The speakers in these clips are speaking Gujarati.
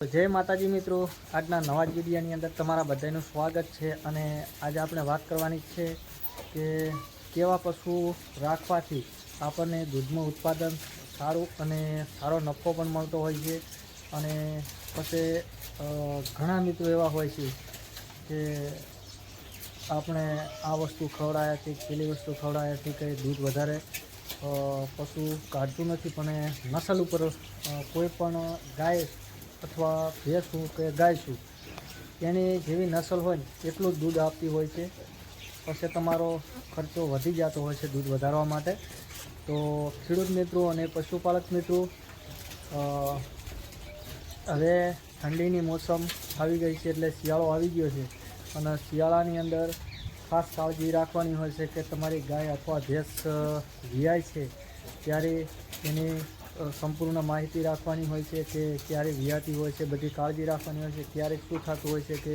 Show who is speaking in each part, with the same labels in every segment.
Speaker 1: જય માતાજી મિત્રો. આજના નવા જ વિડીયોની અંદર તમારા બધાનું સ્વાગત છે અને આજે આપણે વાત કરવાની છે કે કેવા પશુ રાખવાથી આપણને દૂધનું ઉત્પાદન સારું અને સારો નફો પણ મળતો હોય છે અને પછી ઘણા મિત્રો એવા હોય છે કે આપણે આ વસ્તુ ખવડાયા છે, પેલી વસ્તુ ખવડાયા છે કંઈ દૂધ વધારે પશુ કાઢતું નથી પણ નસલ ઉપર કોઈ પણ ગાય અથવા ભેંસું કે ગાયશું એની જેવી નસલ હોય ને, એટલું જ દૂધ આપતી હોય છે. પછી તમારો ખર્ચો વધી જતો હોય છે દૂધ વધારવા માટે. તો ખેડૂત મિત્રો અને પશુપાલક મિત્રો હવે ઠંડીની મોસમ આવી ગઈ છે એટલે શિયાળો આવી ગયો છે. અને શિયાળાની અંદર ખાસ કાળજી રાખવાની હોય છે કે તમારી ગાય અથવા ભેંસ વિયાય છે, ત્યારે એની સંપૂર્ણ માહિતી રાખવાની હોય છે કે ક્યારે વિયાતી હોય છે, બધી કાળજી રાખવાની હોય છે ક્યારેક શું થતું હોય છે કે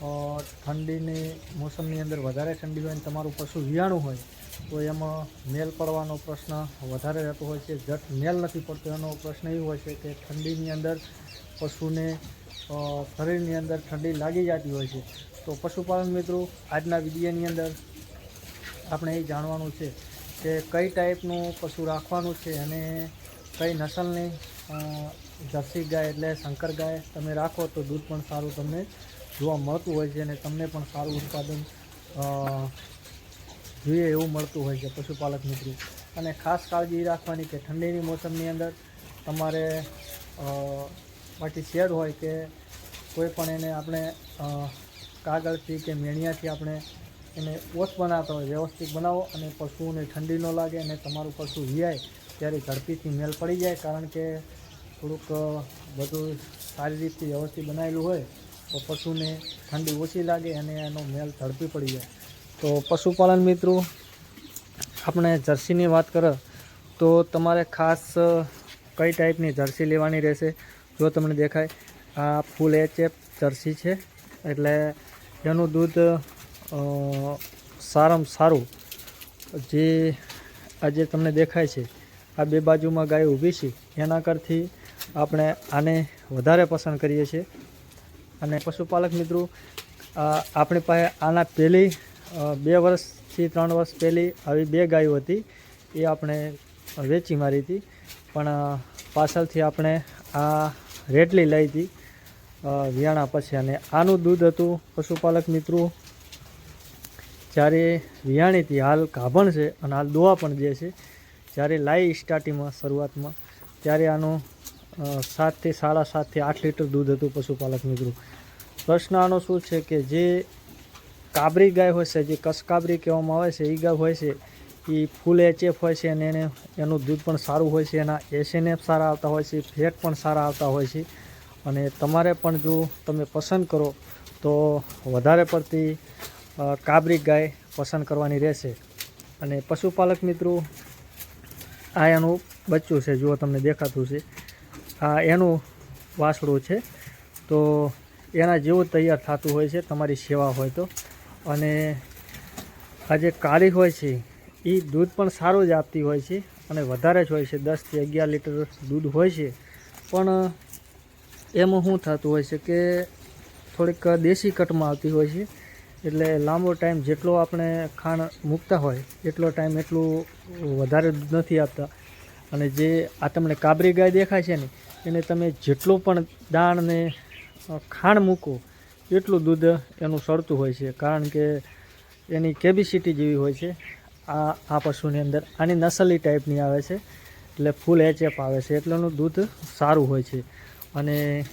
Speaker 1: ઠંડીની મોસમની અંદર વધારે ઠંડી હોય ને તમારું પશુ વિયાણું હોય, તો એમાં મેલ પડવાનો પ્રશ્ન વધારે રહેતો હોય છે, જટ મેલ નથી પડતો, એનો પ્રશ્ન એ હોય છે કે ઠંડીની અંદર પશુને શરીરની અંદર ઠંડી લાગી જતી હોય છે. તો પશુપાલન મિત્રો, આજના વિડીયોની અંદર આપણે એ જાણવાનું છે કે કઈ ટાઈપનું પશુ રાખવાનું છે અને કઈ નસલની જર્સી ગાય એટલે શંકર ગાય તમે રાખો તો દૂધ પણ સારું તમને જોવા મળતું હોય છે અને તમને પણ સારું ઉત્પાદન જોઈએ એવું મળતું હોય છે પશુપાલક મિત્રો. અને ખાસ કાળજી રાખવાની કે ઠંડીની મોસમની અંદર તમારે અ, શેડ હોય કે કોઈ પણ એને આપણે કાગળથી કે મેણિયાથી આપણે એને ઓછ બનાવતા હોય વ્યવસ્થિત બનાવો અને પશુઓને ઠંડી ન લાગે અને તમારું પશુ વિયાય ત્યારે ઝડપીથી મેલ પડી જાય કારણ કે થોડુંક બધું સારી રીતથી વ્યવસ્થિત બનાવેલું હોય તો પશુને ઠંડી ઓછી લાગે અને એનો મેલ ઝડપી પડી જાય. તો પશુપાલન મિત્રો, આપણે જર્સીની વાત કરો, તો તમારે ખાસ કઈ ટાઈપની જર્સી લેવાની રહેશે? જો તમને દેખાય, આ ફૂલ એચએફ જર્સી છે, એટલે એનું દૂધ સારામાં સારું. જે આજે તમને દેખાય છે આ બે બાજુમાં ગાય ઊભી છે. એના કરતી આપણે આને વધારે પસંદ કરીએ છીએ. અને પશુપાલક મિત્રો આપણી પાસે આના પહેલી બે વર્ષથી ત્રણ વર્ષ પહેલી આવી બે ગાયો હતી. એ આપણે વેચી મારી હતી. પણ પાછળથી આપણે આ રેટલી લઈ હતી વિયાણા પછી. અને આનું દૂધ હતું, પશુપાલક મિત્રો, જ્યારે વિયાણી હતી, હાલ ગાભણ છે અને હાલ દોવા પણ જે છે. જ્યારે લાઈ સ્ટાર્ટિંગમાં, શરૂઆતમાં, ત્યારે આનું સાતથી, સાડા સાતથી આઠ લીટર દૂધ હતું પશુપાલક મિત્રો. પ્રશ્ન આનો શું છે કે જે કાબરી ગાય હોય છે, જે કસકાબરી કહેવામાં આવે છે, એ ગાય હોય છે, એ ફૂલ એચએફ હોય છે, અને એને, એનું દૂધ પણ સારું હોય છે, એના એસએનએફ સારા આવતા હોય છે, ફેટ પણ સારા આવતા હોય છે. અને તમારે પણ જો તમે પસંદ કરો, તો વધારે પડતી કાબરી ગાય પસંદ કરવાની રહેશે. અને પશુપાલક મિત્રો આ એનું બચ્ચું છે, જુઓ તમને દેખાતું છે. આ એનું વાસળું છે. તો એના જેવું તૈયાર થતું હોય છે, તમારી સેવા હોય તો. અને આ જે કાળી હોય છે એ દૂધ પણ સારું જ આપતી હોય છે અને વધારે જ હોય છે દસથી અગિયાર લીટર દૂધ હોય છે. પણ એમાં શું થતું હોય છે કે થોડીક દેશી કટમાં આવતી હોય છે. એટલે લાંબો ટાઈમ જેટલો આપણે ખાણ મૂકતા હોય, એટલો ટાઈમ એટલું વધારે દૂધ નથી આપતા. અને જે આ તમને કાબરી ગાય દેખાય છે ને, એને તમે જેટલું પણ દાણને ખાણ મૂકો, એટલું દૂધ એનું સડતું હોય છે. કારણ કે એની કેબિસિટી જેવી હોય છે. આ આ પશુની અંદર આની નસલી ટાઈપની આવે છે. એટલે ફૂલ એચએફ આવે છે. એટલેનું દૂધ સારું હોય છે. અને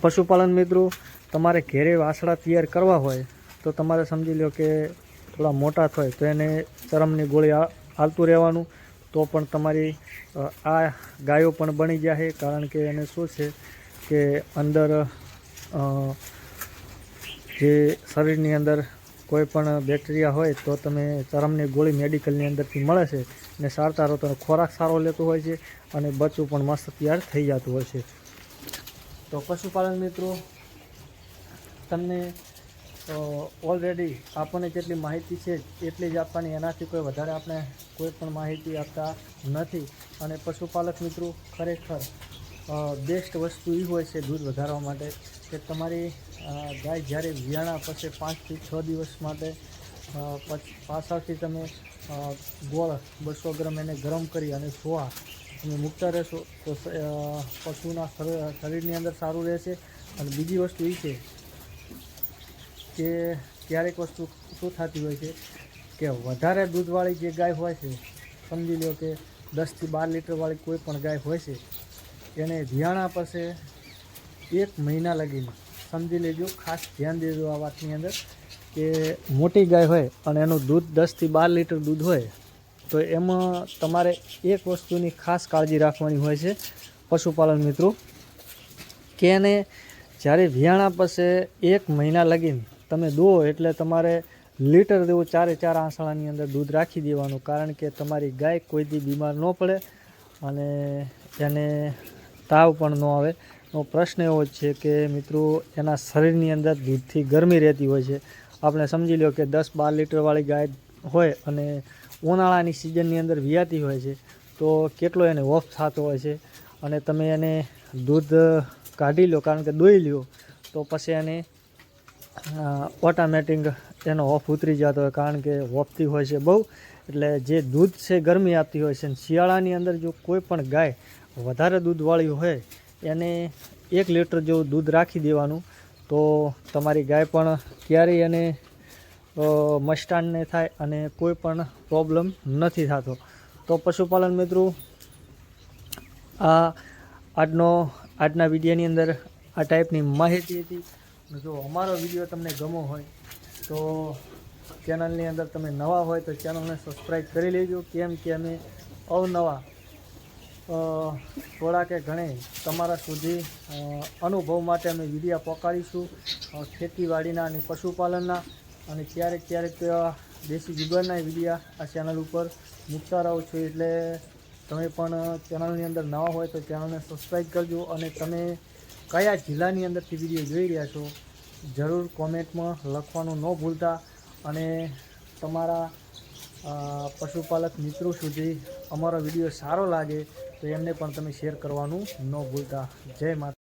Speaker 1: પશુપાલન મિત્રો તમારે ઘેરે વાસળા તૈયાર કરવા હોય, તો તમારે સમજી લો કે થોડા મોટા થાય, તો એને ચરમની ગોળી હાલતું રહેવાનું. તો પણ તમારી આ ગાયો પણ બની જાય કારણ કે એને શું છે કે અંદર જે શરીરની અંદર કોઈ પણ બેક્ટેરિયા હોય, તો તમે ચરમની ગોળી મેડિકલની અંદરથી મળે છે ને સારતા રહો, તો ખોરાક સારો લેતો હોય છે અને બચ્ચું પણ મસ્ત તૈયાર થઈ જતું હોય છે. તો પશુપાલન મિત્રો તમને ઓલરેડી આપણને જેટલી માહિતી છે, એટલી જ આપવાની. એનાથી કોઈ વધારે આપણે કોઈ પણ માહિતી આપતા નથી. અને પશુપાલક મિત્રો, ખરેખર બેસ્ટ વસ્તુ એ હોય છે દૂધ વધારવા માટે કે તમારી ગાય જ્યારે વિયાણા પછી પાંચથી છ દિવસ માટે પછી, પાછળથી તમે ગોળ બસો ગ્રામ એને ગરમ કરી અને સોવા તમે મૂકતા રહેશો તો પશુના શરીરની અંદર સારું રહેશે. અને બીજી વસ્તુ એ છે કે ક્યારેક વસ્તુ શું થતી હોય છે કે વધારે દૂધવાળી જે ગાય હોય છે, સમજી લો કે દસથી બાર લીટરવાળી કોઈ પણ ગાય હોય છે, એને વિયાણા પાસે એક મહિના લગીને, સમજી લેજો, ખાસ ધ્યાન દેજો આ વાતની અંદર કે મોટી ગાય હોય અને એનું દૂધ દસથી બાર લીટર દૂધ હોય, તો એમાં તમારે એક વસ્તુની ખાસ કાળજી રાખવાની હોય છે, પશુપાલન મિત્રો, કે એને જ્યારે વિયાણા પાસે એક મહિના લગીને તમે દો એટલે તમારે લીટર જેવું ચારે ચાર આંસળાની અંદર દૂધ રાખી દેવાનું, કારણ કે તમારી ગાય કોઈ દી બીમાર ન પડે અને એને તાવ પણ ન આવે. તો પ્રશ્ન એવો જ છે કે મિત્રો, એના શરીરની અંદર દૂધથી ગરમી રહેતી હોય છે. આપણે સમજી લો કે દસ બાર લીટરવાળી ગાય હોય અને ઉનાળાની સિઝનની અંદર વિયાતી હોય છે, તો કેટલો એને ઓફ થતો હોય છે? અને તમે એને દૂધ કાઢી લો કારણ કે દોઈ લ્યો, તો પછી એને ઓટોમેટિક એનો ઓફ ઉતરી જતો હોય કારણ કે ઓફતી હોય છે બહુ. એટલે જે દૂધ છે ગરમી આપતી હોય છે અને શિયાળાની અંદર જો કોઈ પણ ગાય વધારે દૂધવાળી હોય, એને એક લીટર જેવું દૂધ રાખી દેવાનું. તો તમારી ગાય પણ ક્યારેય એને મસ્ટાન થાય અને કોઈ પણ પ્રોબ્લેમ નથી થતો. તો પશુપાલન મિત્રો, આ આજનો, આજના વિડીયોની અંદર આ ટાઈપની માહિતી હતી. જો અમારો વીડિયો તમને ગમો હોય તો ચેનલની અંદર તમે નવા હોય તો ચેનલને સબસ્ક્રાઈબ કરી લેજો. કેમ કે અમે અવનવા થોડા કે ઘણે તમારા સુધી અનુભવ માટે અમે વિડીયા પહોંચાડીશું ખેતીવાડીના અને પશુપાલનના. અને ક્યારેક ક્યારેક દેશી જીવનના વિડીયા આ ચેનલ ઉપર મૂકતા રહો છો. એટલે તમે પણ ચેનલની અંદર નવા હોય તો ચેનલને સબસ્ક્રાઈબ કરજો અને તમે કયા જિલ્લાની અંદરથી વીડિયો જોઈ રહ્યા છો, જરૂર કોમેન્ટમાં લખવાનું ન ભૂલતા. અને તમારા પશુપાલક મિત્રો સુધી અમારો વીડિયો સારો લાગે તો એમને પણ તમે શેર કરવાનું ન ભૂલતા. જય માતા